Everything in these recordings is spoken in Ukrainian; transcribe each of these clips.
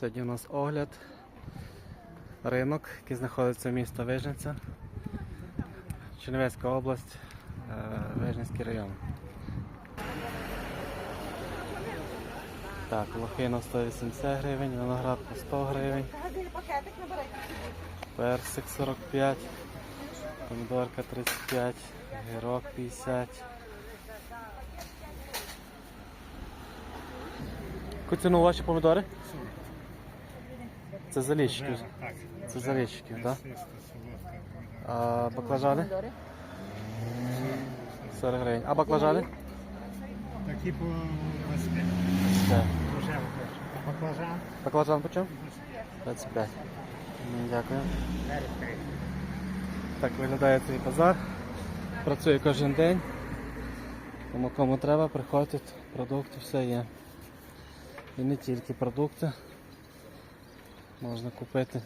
Сьогодні у нас огляд. Ринок, який знаходиться в місто Вижниця. Чернівецька область, е, Вижницький район. Так, лохина 180 гривень, виноград по 100 гривень, персик 45, помідорка 35, гірок 50. Яку ціну ваші помідори? Це заліщики. Це заліщики, так? А баклажани? 40 гривень. А баклажани? Такі по 25. Так. Баклажан. Баклажан по чому? 25. Дякую. Так виглядає цей базар. Працює кожен день. Тому кому треба, приходьте, тут продукти, все є. І не тільки продукти. Можна купити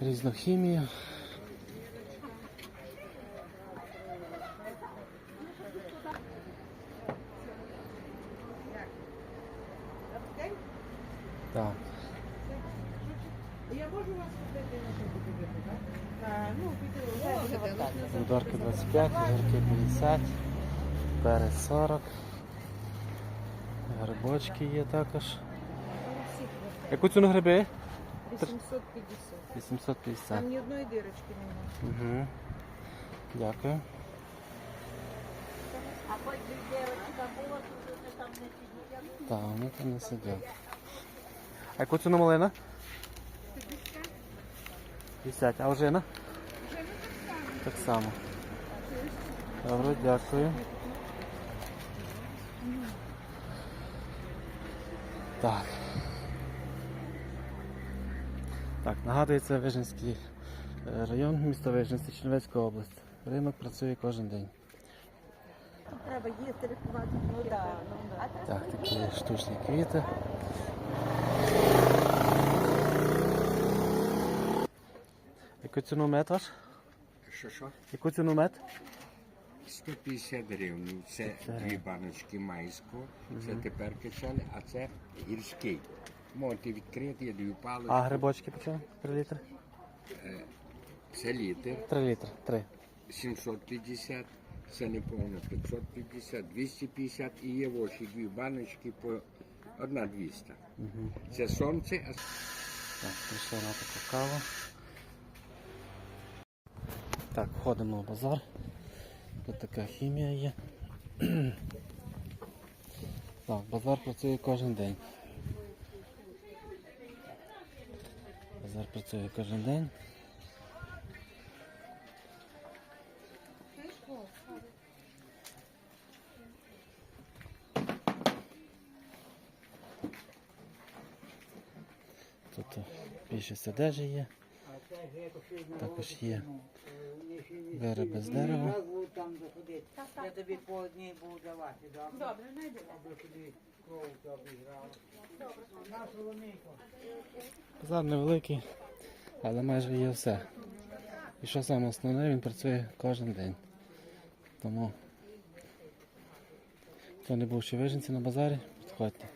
різну хімію. Так. Я можу вас купити на що купити, так? Ну, піти. Помідорки 25, огірки 50, перець 40. Грибочки є також. Яку ціну гриби? 850. 850. Там ні одної дирочки немає. Угу. Дякую. А потім дівчинка була, то вони там не сидять. Так, вони там не сидять. А яку ціну малина? 50. А ожина? Так само. Добре, дякую. Так. Так, нагадую, це Вижницький е, район, місто Вижниця, Чернівецька область. Ринок працює кожен день. Треба їсти, рахувати. Ну так, ну так. Так, такі штучні квіти. Яку ціну мед ваш? Що що? Яку ціну мед? 150 гривень. Це дві баночки майського, це тепер качали, а це гірський. Можете відкрити, я дві палички. А грибочки по чому? 3 літри? Це літр 3 літри. 3. 750, це неповно 550, 250 і є ось дві баночки по одна 200. Це сонце, а Так, прийшли на таку каву. Так, входимо в базар. Тут така хімія є. Так, базар працює кожен день. Базар працює кожен день. Тут більшість одежі є. Також є вироби з дерева. Я тобі по одній буду давати, добре? Добре. Соломійку. Базар невеликий, але майже є все. І що саме основне, він працює кожен день. Тому хто не був ще в Вижниці на базарі, підходьте.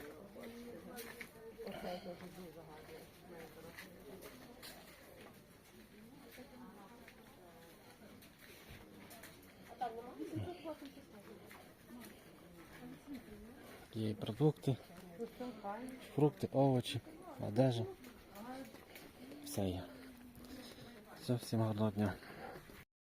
Є і продукти, фрукти, овочі, одежа. Все є. Все, всім гарного дня.